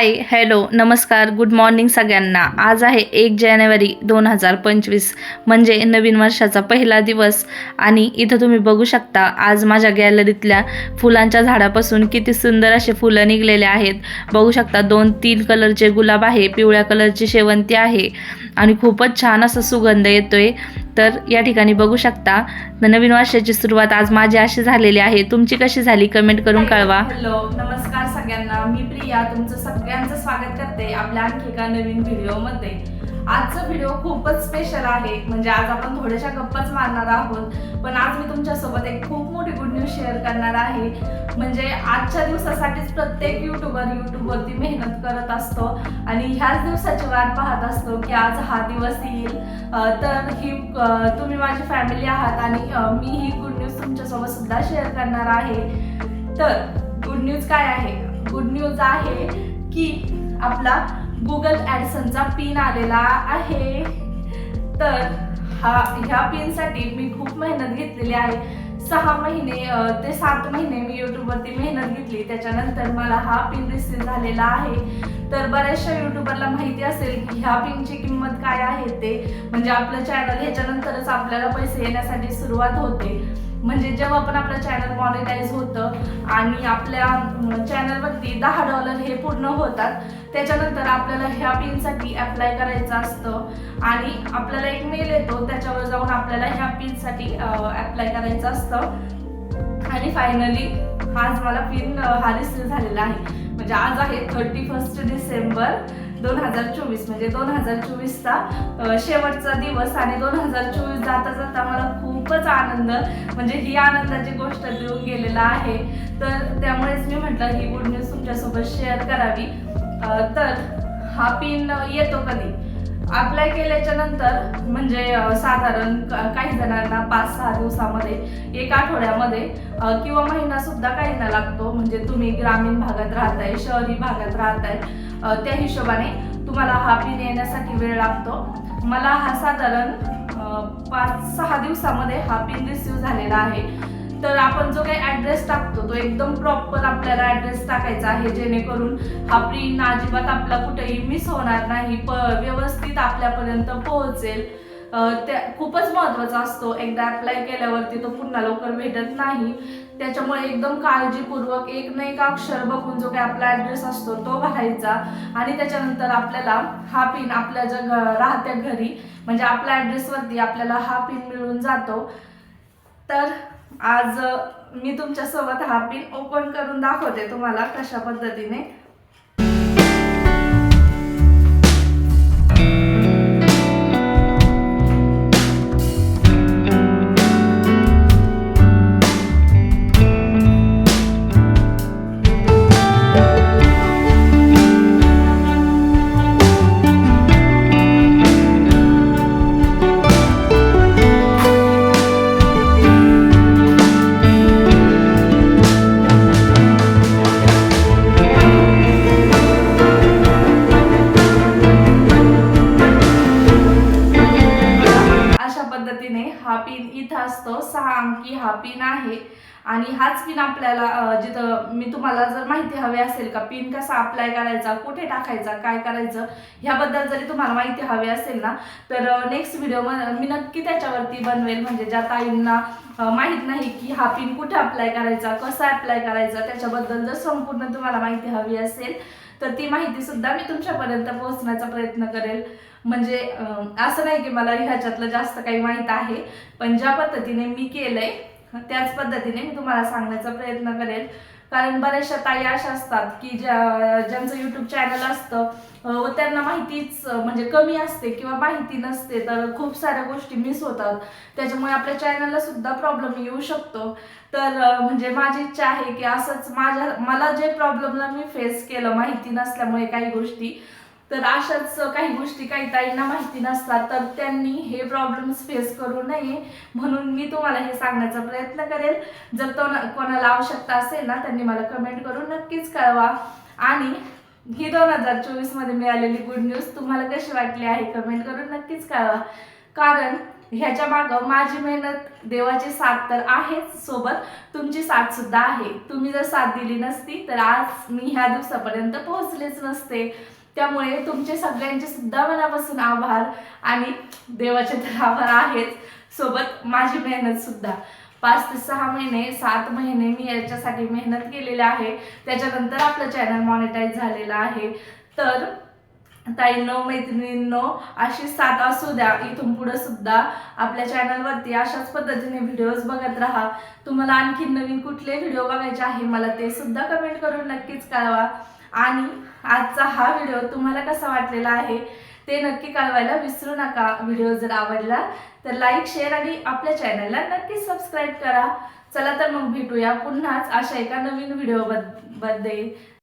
हाय hello नमस्कार good morning सगळ्यांना. आज आहे एक जानेवारी दोन हजार पंचवीस म्हणजे नवीन वर्षाचा पहिला दिवस. आणि इथं तुम्ही बघू शकता आज माझ्या गॅलरीतल्या फुलांच्या झाडापासून किती सुंदर असे फुलं निघलेले आहेत. बघू शकता दोन तीन कलरचे गुलाब आहे पिवळ्या कलरची शेवंती आहे. आणि खूपच छान असा सुगंध येतोय. तर या ठिकाणी बघू शकता नवीन वर्षाची सुरुवात आज माझी अशी झालेली आहे. तुमची कशी झाली? कमेंट करून कळवा. हॅलो नमस्कार. सगळ्यांना. मी प्रिया तुमचं सगळ्यांचं स्वागत करते आपल्या आणखी एका नवीन व्हिडिओमध्ये. आजचा व्हिडिओ खूपच स्पेशल आहे. म्हणजे आज आपण थोड्याशा गप्पाच मारणार आहोत. पण आज मी तुमच्यासोबत एक खूप मोठी गुड न्यूज शेअर करणार आहे. म्हणजे आजच्या दिवसासाठीच प्रत्येक युट्यूबर युट्यूबवरती मेहनत करत असतो आणि ह्याच दिवसाची वाट पाहत असतो की आज हा दिवस येईल. तर ही तुम्ही माझी फॅमिली आहात आणि मी ही गुड न्यूज तुमच्यासोबत सुद्धा शेअर करणार आहे. तर गुड न्यूज काय आहे? गुड न्यूज आहे की आपला गुगल ॲडसनचा पिन आलेला आहे. तर हा ह्या पिनसाठी मी खूप मेहनत घेतलेली आहे. सहा महिने ते सात महिने मी यूट्यूबवरती मेहनत घेतली. त्याच्यानंतर मला हा पिन रिसीव झालेला आहे. तर बऱ्याचशा युट्यूबरला माहिती असेल की ह्या पिनची किंमत काय आहे ते. म्हणजे आपलं चॅनल ह्याच्यानंतरच आपल्याला पैसे येण्यासाठी सुरुवात होते. म्हणजे जेव्हा पण आपलं चॅनल मॉनिटाईज होतं आणि आपल्या चॅनलवरती दहा डॉलर हे पूर्ण होतात त्याच्यानंतर आपल्याला ह्या पिनसाठी अप्लाय करायचं असतं आणि आपल्याला एक मेल येतो त्याच्यावर जाऊन आपल्याला ह्या पिनसाठी अप्लाय करायचं असतं. आणि फायनली आज मला पिन हा रिसिव्ह झालेला आहे. म्हणजे आज आहे थर्टी फर्स्ट डिसेंबर दोन हजार चोवीस म्हणजे दोन हजार चोवीसचा शेवटचा दिवस आणि दोन हजार चोवीस जाता जाता मला खूपच आनंद. म्हणजे ही आनंदाची गोष्ट देऊन गेलेला आहे. तर त्यामुळेच मी म्हटलं ही गुड न्यूज तुमच्यासोबत शेअर करावी. तर हा पिन येतो कधी अप्लाय केल्याच्यानंतर म्हणजे साधारण काही जणांना पाच सहा दिवसामध्ये एक आठवड्यामध्ये किंवा महिना सुद्धा काहींना लागतो. म्हणजे तुम्ही ग्रामीण भागात राहताय शहरी भागात राहताय त्या हिशोबाने तुम्हाला हा पिन येण्यासाठी वेळ लागतो. मला हा साधारण पाच सहा दिवसामध्ये हा पिन रिसीव झालेला आहे. तर आपण जो काही ॲड्रेस टाकतो तो एकदम प्रॉपर आपल्याला ॲड्रेस टाकायचा आहे जेणेकरून हा पिन अजिबात आपला कुठेही मिस होणार नाही प व्यवस्थित आपल्यापर्यंत पोहोचेल. त्या खूपच महत्त्वाचा असतो. एकदा अप्लाय केल्यावरती तो पुन्हा लवकर भेटत नाही. त्याच्यामुळे एकदम काळजीपूर्वक एक ना एक अक्षर बघून जो काही आपला ॲड्रेस असतो तो भरायचा. आणि त्याच्यानंतर आपल्याला हा पिन आपल्या ज्या घ- राहत्या घरी म्हणजे आपल्या ॲड्रेसवरती आपल्याला हा पिन मिळून जातो. तर आज मी तुमच्यासोबत हा पिन ओपन करून दाखवते तुम्हाला कशा पद्धतीने. पद्धतीने हा पिन इथं असतो. सहा अंकी हा पिन आहे. आणि हाच पिन आपल्याला जिथं मी तुम्हाला जर माहिती हवी असेल का पिन कसा अप्लाय करायचा कुठे टाकायचा काय करायचं ह्याबद्दल जरी तुम्हाला माहिती हवी असेल ना तर नेक्स्ट व्हिडिओ मी नक्की त्याच्यावरती बनवेल. म्हणजे ज्या ताईंना माहीत माहीत नाही की हा पिन कुठे अप्लाय करायचा कसा अप्लाय करायचा त्याच्याबद्दल जर संपूर्ण तुम्हाला माहिती हवी असेल तर ती माहिती सुद्धा मी तुमच्यापर्यंत पोहोचण्याचा प्रयत्न करेल. म्हणजे असं नाही की मला ह्याच्यातलं जास्त काही माहीत आहे पण ज्या पद्धतीने मी केलंय त्याच पद्धतीने मी तुम्हाला सांगण्याचा प्रयत्न करेल. कारण बऱ्याचशा ताई अशा असतात की ज्या ज्यांचं यूट्यूब चॅनल असतं व त्यांना माहितीच म्हणजे कमी असते किंवा माहिती नसते तर खूप साऱ्या गोष्टी मिस होतात. त्याच्यामुळे आपल्या चॅनलला सुद्धा प्रॉब्लेम येऊ शकतो. तर म्हणजे माझी इच्छा आहे की असंच माझ्या मला जे प्रॉब्लेमला मी फेस केलं माहिती नसल्यामुळे काही गोष्टी तर अशाच काही गोष्टी काही ताईंना माहिती नसतात तर त्यांनी हे प्रॉब्लेम्स फेस करू नये म्हणून मी तुम्हाला हे सांगण्याचा प्रयत्न करेल. जर तो कोणाला आवश्यकता असेल ना त्यांनी मला कमेंट करून नक्कीच कळवा. आणि ही दोन हजार चोवीसमध्ये मिळालेली गुड न्यूज तुम्हाला कशी वाटली आहे कमेंट करून नक्कीच कळवा. कारण ह्याच्या मागं माझी मेहनत देवाची साथ तर आहेच सोबत तुमची साथ सुद्धा आहे. तुम्ही जर साथ दिली नसती तर आज मी ह्या दिवसापर्यंत पोहोचलेच नसते. त्यामुळे तुमचे सगळ्यांचे सुद्धा मनापासून आभार आणि देवाचे तर आभार आहेच. सोबत माझी मेहनत सुद्धा. पाच ते सहा महिने सात महिने मी याच्यासाठी मेहनत केलेली आहे. त्याच्यानंतर आपलं चॅनल मॉनिटाईज झालेलं आहे. तर ताईंनो मैत्रिणींनो अशी साथ असू द्या. इथून पुढे सुद्धा आपल्या चॅनलवरती अशाच पद्धतीने व्हिडिओज बघत राहा. तुम्हाला आणखी नवीन कुठले व्हिडिओ बघायचे आहे मला ते सुद्धा कमेंट करून नक्कीच कळवा. आणि आजचा हा व्हिडिओ तुम्हाला कसा वाटलेला आहे ते नक्की कळवायला विसरू नका. व्हिडिओ जर आवडला तर लाईक शेअर आणि आपल्या चॅनलला नक्की सबस्क्राईब करा. चला तर मग भेटूया पुन्हाच अशा एका नवीन व्हिडिओ बद्दल